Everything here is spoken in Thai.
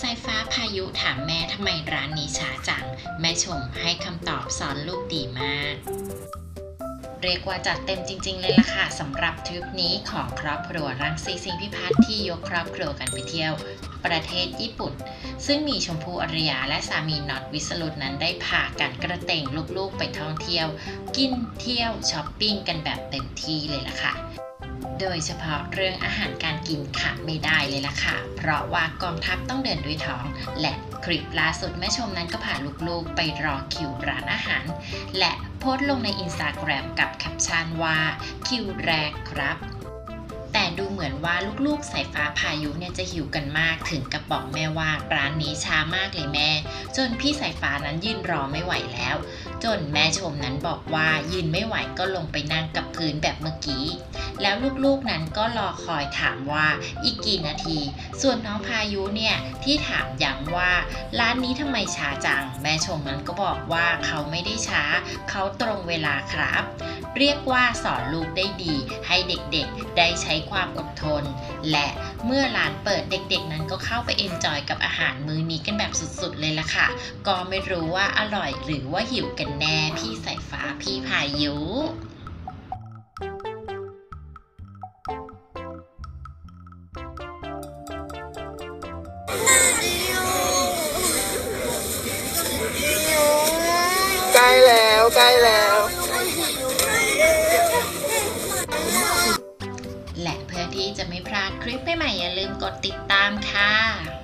สายฟ้าพายุถามแม่ทำไมร้านนี้ช้าจัง แม่ชมให้คำตอบสอนลูกดีมาก เรียกว่าจัดเต็มจริง ๆ เลยล่ะค่ะสำหรับทริปนี้ของครอบครัวรังสีสิงพิพัฒน์ที่ยกครอบครัวกันไปเที่ยว ประเทศญี่ปุ่น ซึ่งมีชมพูอารยาและสามีน็อตวิสรุตนั้นได้พากันกระเตงลูกๆไปท่องเที่ยว กินเที่ยวช้อปปิ้งกันแบบเต็มที่เลยล่ะค่ะ โดยเฉพาะเรื่องอาหารการกินขาดไม่ได้เลยล่ะค่ะ เพราะว่ากองทัพต้องเดินด้วยท้อง และคลิปล่าสุดแม่ชมนั้นก็พาลูกๆ ไปรอคิวร้านอาหาร และโพสต์ลงในอินสตาแกรมกับแคปชั่นว่าคิวแรกครับแต่ดูเหมือนว่าลูกๆสายฟ้าพายุเนี่ยจะหิวกันมากถึงกับบอกแม่ว่าร้านนี้ช้ามากเลยแม่ จนพี่สายฟ้านั้นยืนรอไม่ไหวแล้ว จนแม่ชมนั้นบอกว่ายืนไม่ไหวก็ลงไปนั่งกับพื้นแบบเมื่อกี้ แล้วลูกๆนั้นก็รอคอยถามว่าอีกกี่นาที ส่วนน้องพายุเนี่ยที่ถามย้ำว่า ร้านนี้ทำไมช้าจัง แม่ชมนั้นก็บอกว่าเขาไม่ได้ช้า เขาตรงเวลาครับ เรียกว่าสอนลูกได้ดี ให้เด็กๆได้ใช้ความอดทน และเมื่อร้านเปิดเด็กๆ นั้นก็เข้าไปเอนจอยกับอาหารมื้อนี้กันแบบสุดๆเลยล่ะค่ะ ก็ไม่รู้ว่าอร่อยหรือว่าหิวกันแน่พี่สายฟ้าพี่พายุ แล้วใกล้แล้ว และเพื่อที่จะไม่พลาดคลิปใหม่ๆอย่าลืมกดติดตามค่ะ